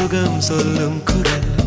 சுகம் சொல்லும் குரல்.